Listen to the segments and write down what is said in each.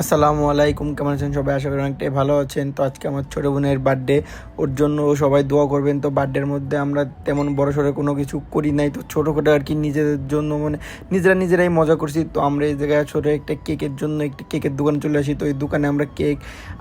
আসসালামু আলাইকুম, কেমন আছেন সবাই? আশা করি অনেকটাই ভালো আছেন। তো আজকে আমার ছোটো বোনের বার্থডে ওর জন্য সবাই দোয়া করবেন। তো বার্থডের মধ্যে আমরা তেমন বড় সড়ো কোনো কিছু করি নাই। তো ছোটো খাটো আর কি নিজেদের জন্য মানে নিজেরা নিজেরাই মজা করছি। তো আমরা এই জায়গায় ছোটো একটা কেকের জন্য একটি কেকের দোকানে চলে আসি। তো এই দোকানে আমরা কেক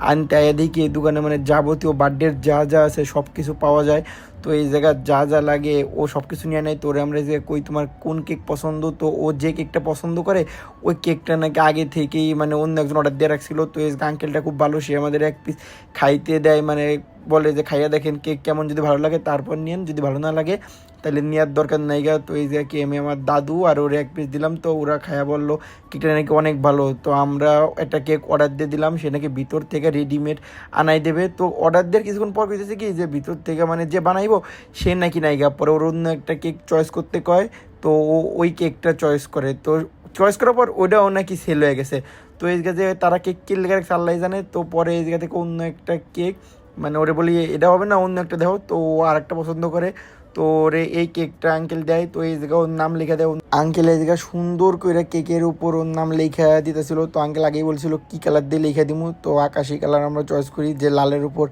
আনতে আয়া দেখি। এই দোকানে মানে যাবতীয় বার্থডের যা যা আছে সব কিছু পাওয়া যায়। তো এই জায়গায় যা যা লাগে, ও সব কিছু নিয়ে। নেয় তোরে আমরা যে কই, তোমার কোন কেক পছন্দ? তো ও যে কেকটা পছন্দ করে, ওই কেকটা নাকি আগে থেকেই মানে অন্য একজন অর্ডার দিয়ে রাখছিল। তো এই আঙ্কেলটা খুব ভালো, সে আমাদের এক পিস খাইতে দেয় মানে বলে যে, খাইয়া দেখেন কেক কেমন যদি ভালো লাগে, তারপর নিয়েন। যদি ভালো না লাগে তাহলে নেওয়ার দরকার নাই গা। তো এই যে কি, আমি আমার দাদু আর ওরে এক পিস দিলাম। তো ওরা খায়া বলল, কেকটা নাকি অনেক ভালো। তো আমরা একটা কেক অর্ডার দিয়ে দিলাম, সে নাকি ভিতর থেকে রেডিমেড আনাই দেবে। তো অর্ডার দেওয়ার কিছুক্ষণ পর কইতেছে কি, যে ভিতর থেকে মানে যে বানাইবো, সে নাকি নাইগা পরে ওর অন্য একটা কেক চয়েস করতে কয়, তো ও ওই কেকটা চয়েস করে। তো চয়েস করার পর ওটাও নাকি সেল হয়ে গেছে। তো এই যে তারা কেক কিনলে আল্লাহ জানে তো পরে এই জায়গা থেকে অন্য একটা কেক মানে ওরে বলি, এটা হবে না, অন্য একটা দেখো তো ও আর একটা পছন্দ করে। তো ওরে এই কেকটা আঙ্কেল দেয়, তো এই জায়গায় ওর নাম লেখা দেয়। আঙ্কেল এই জায়গায় সুন্দর করে কেকের উপর ওর নাম লেখা দিতেছিল। তো আঙ্কেল আগেই বলছিল, কি কালার দিয়ে লেখা দিব তো আকাশি কালার আমরা চয়েস করি, যে লালের উপর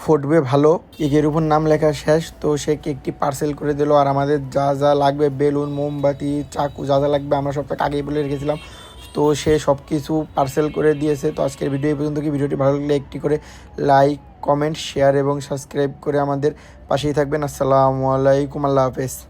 ফুটবে ভালো। কেকের উপর নাম লেখা শেষ, তো সে কেকটি পার্সেল করে দিল। আর আমাদের যা যা লাগবে, বেলুন, মোমবাতি, চাকু যা যা লাগবে, আমরা সবটাকে আগেই বলে রেখেছিলাম। তো সে সব কিছু পার্সেল করে দিয়েছে। তো আজকের ভিডিও এই পর্যন্ত কি? ভিডিওটি ভালো লাগলে একটি করে লাইক কমেন্ট শেয়ার এবং সাবস্ক্রাইব করে আমাদের পাশেই থাকবেন। আসসালামু আলাইকুম। আল্লাহ হাফেজ।